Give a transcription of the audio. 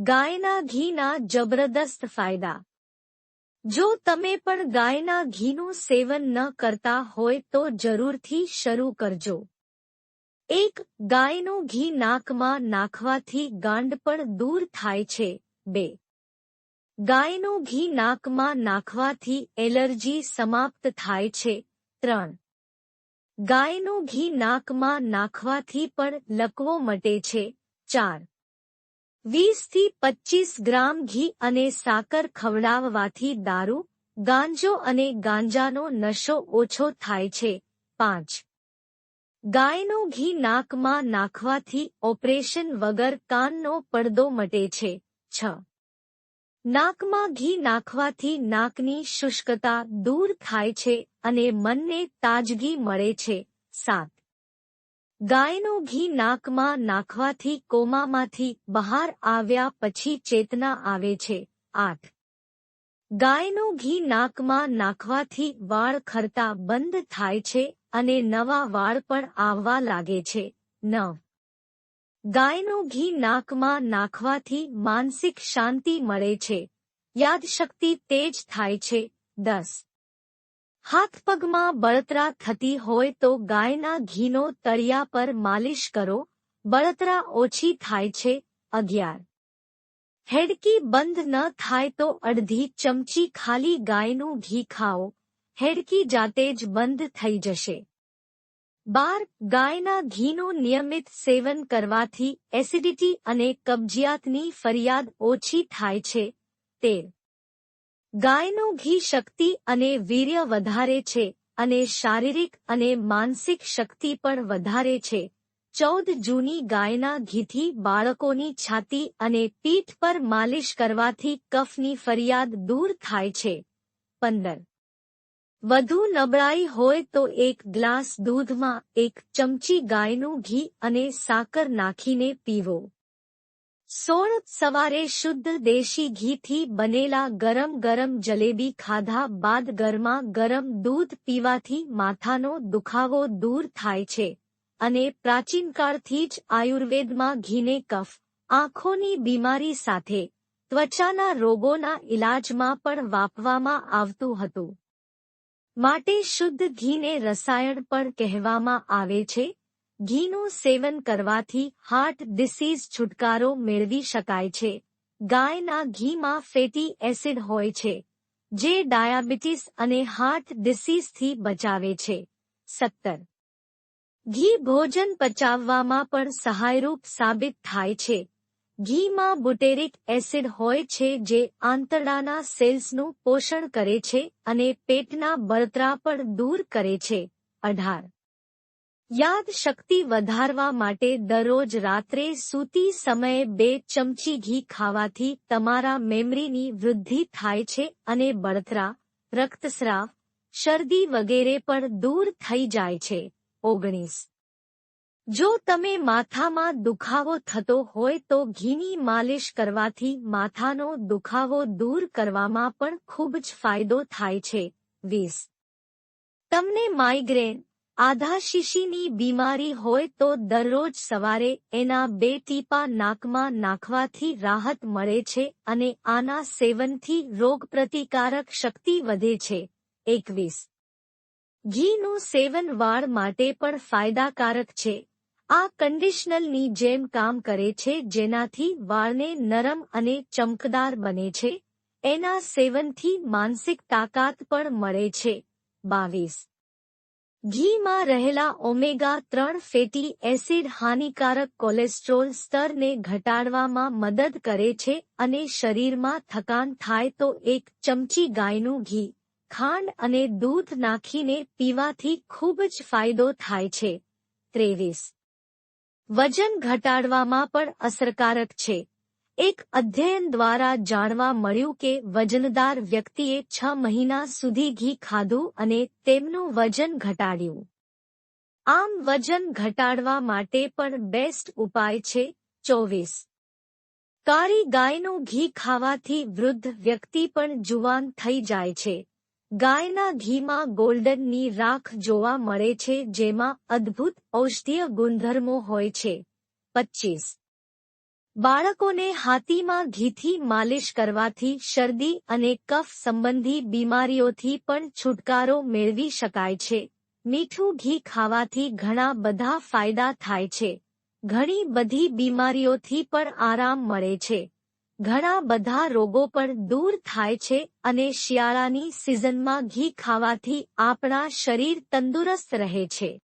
ગાયના ઘીના જબરદસ્ત ફાયદા. જો તમે પણ ગાયના ઘીનું સેવન ન કરતા હોય તો જરૂરથી શરૂ કરજો. એક, ગાયનું ઘી નાકમાં નાખવાથી ગાંડ પણ દૂર થાય છે. બે, ગાયનું ઘી નાકમાં નાખવાથી એલર્જી સમાપ્ત થાય છે. ત્રણ, ગાયનું ઘી નાકમાં નાખવાથી પણ લકવો મટે છે. ચાર વીસથી પચીસ ગ્રામ ઘી અને સાકર ખવડાવવાથી દારૂ, ગાંજો અને ગાંજાનો નશો ઓછો થાય છે. પાંચ. ગાયનું ઘી નાકમાં નાખવાથી ઓપરેશન વગર કાનનો પડદો મટે છે. છ. નાકમાં ઘી નાખવાથી નાકની શુષ્કતા દૂર થાય છે અને મનને તાજગી મળે છે. સાત. ગાયનું ઘી નાકમાં નાખવાથી કોમામાંથી બહાર આવ્યા પછી ચેતના આવે છે. આઠ. ગાયનું ઘી નાકમાં નાખવાથી વાળ ખરતા બંધ થાય છે અને નવા વાળ પણ આવવા લાગે છે. નવ. ગાયનું ઘી નાકમાં નાખવાથી માનસિક શાંતિ મળે છે. યાદશક્તિ તેજ થાય છે. દસ. હાથ પગમાં બળતરા થતી હોય તો ગાયના ઘીનો તળિયા પર માલિશ કરો. બળતરા ઓછી થાય છે, અગિયાર. હેડકી બંધ ન થાય તો અડધી ચમચી ખાલી ગાયનું ઘી ખાઓ. હેડકી જાતે જ બંધ થઈ જશે. બાર, ગાયના ઘીનું નિયમિત સેવન કરવાથી એસિડિટી અને કબજિયાતની ફરિયાદ ઓછી થાય છે. તેર. ગાયનું ઘી શક્તિ અને વીર્ય વધારે છે અને શારીરિક અને માનસિક શક્તિ પણ વધારે છે. ચૌદ જૂની ગાયના ઘીથી બાળકોની છાતી અને પીઠ પર માલિશ કરવાથી કફની ફરિયાદ દૂર થાય છે. પંદર. વધુ નબળાઈ હોય તો એક ગ્લાસ દૂધમાં એક ચમચી ગાયનું ઘી અને સાકર નાખીને પીવો. સોળ સવારે શુદ્ધ દેશી ઘીથી બનેલા ગરમ ગરમ જલેબી ખાધા બાદ ગરમા ગરમ દૂધ પીવાથી માથાનો દુખાવો દૂર થાય છે અને પ્રાચીનકાળથી જ આયુર્વેદમાં ઘીને કફ, આંખોની બીમારી સાથે ત્વચાના રોગોના ઇલાજમાં પણ વાપવામાં આવતું હતું. માટે શુદ્ધ ઘીને રસાયણ પણ કહેવામાં આવે છે. ઘીનું સેવન કરવાથી હાર્ટ ડિસીઝ છુટકારો મેળવી શકાય છે. ગાયના ઘીમાં ફેટી એસિડ હોય છે, જે ડાયાબિટીસ અને હાર્ટ ડિસીઝથી બચાવે છે. સત્તર. ઘી ભોજન પચાવવામાં પણ સહાયરૂપ સાબિત થાય છે. ઘીમાં બુટેરિક એસિડ હોય છે, જે આંતરડાના સેલ્સનું પોષણ કરે છે અને પેટના બળતરા પણ દૂર કરે છે. અઢાર. યાદ શક્તિ વધારવા માટે દરરોજ રાત્રે સૂતી સમયે બે ચમચી ઘી ખાવાથી તમારા મેમરીની વૃદ્ધિ થાય છે અને બળતરા, રક્તસ્રાવ, શરદી વગેરે પણ દૂર થઈ જાય છે. ઓગણીસ. જો તમે માથામાં દુખાવો થતો હોય તો ઘીની માલિશ કરવાથી માથાનો દુખાવો દૂર કરવામાં પણ ખૂબ જ ફાયદો થાય છે. વીસ. તમને માઇગ્રેન આધાશીશીની બીમારી હોય તો દરરોજ સવારે એના બે ટીપા નાકમાં નાખવાથી રાહત મળે છે અને આના સેવનથી રોગપ્રતિકારક શક્તિ વધે છે. એકવીસ. ઘીનું સેવન વાળ માટે પણ ફાયદાકારક છે. આ કંડિશનલની જેમ કામ કરે છે જેનાથી વાળને નરમ અને ચમકદાર બને છે. એના સેવનથી માનસિક તાકાત પણ મળે છે. બાવીસ. ઘીમાં રહેલા ઓમેગા ત્રણ ફેટી એસિડ હાનિકારક કોલેસ્ટ્રોલ સ્તરને ઘટાડવામાં મદદ કરે છે અને શરીરમાં થકાન થાય તો એક ચમચી ગાયનું ઘી, ખાંડ અને દૂધ નાખીને પીવાથી ખૂબ જ ફાયદો થાય છે. ત્રેવીસ. વજન ઘટાડવામાં પણ અસરકારક છે. એક અધ્યયન દ્વારા જાણવા મળ્યું કે વજનદાર વ્યક્તિએ છ મહિના સુધી ઘી ખાધું અને તેમનું વજન ઘટાડ્યું. આમ વજન ઘટાડવા માટે પણ બેસ્ટ ઉપાય છે ચોવીસ. કાળી ગાયનું ઘી ખાવાથી વૃદ્ધ વ્યક્તિ પણ જુવાન થઈ જાય છે. ગાયના ઘીમાં ગોલ્ડનની રાખ જોવા મળે છે જેમાં અદ્ભુત ઔષધીય ગુણધર્મો હોય છે. પચીસ. બાળકોને હાથીમાં ઘીથી માલિશ કરવાથી શરદી અને કફ સંબંધી બીમારીઓથી પણ છુટકારો મેળવી શકાય છે. મીઠું ઘી ખાવાથી ઘણા બધા ફાયદા થાય છે. ઘણી બધી બીમારીઓથી પણ આરામ મળે છે. ઘણા બધા રોગો પણ દૂર થાય છે અને શિયાળાની સિઝનમાં ઘી ખાવાથી આપણા શરીર તંદુરસ્ત રહે છે.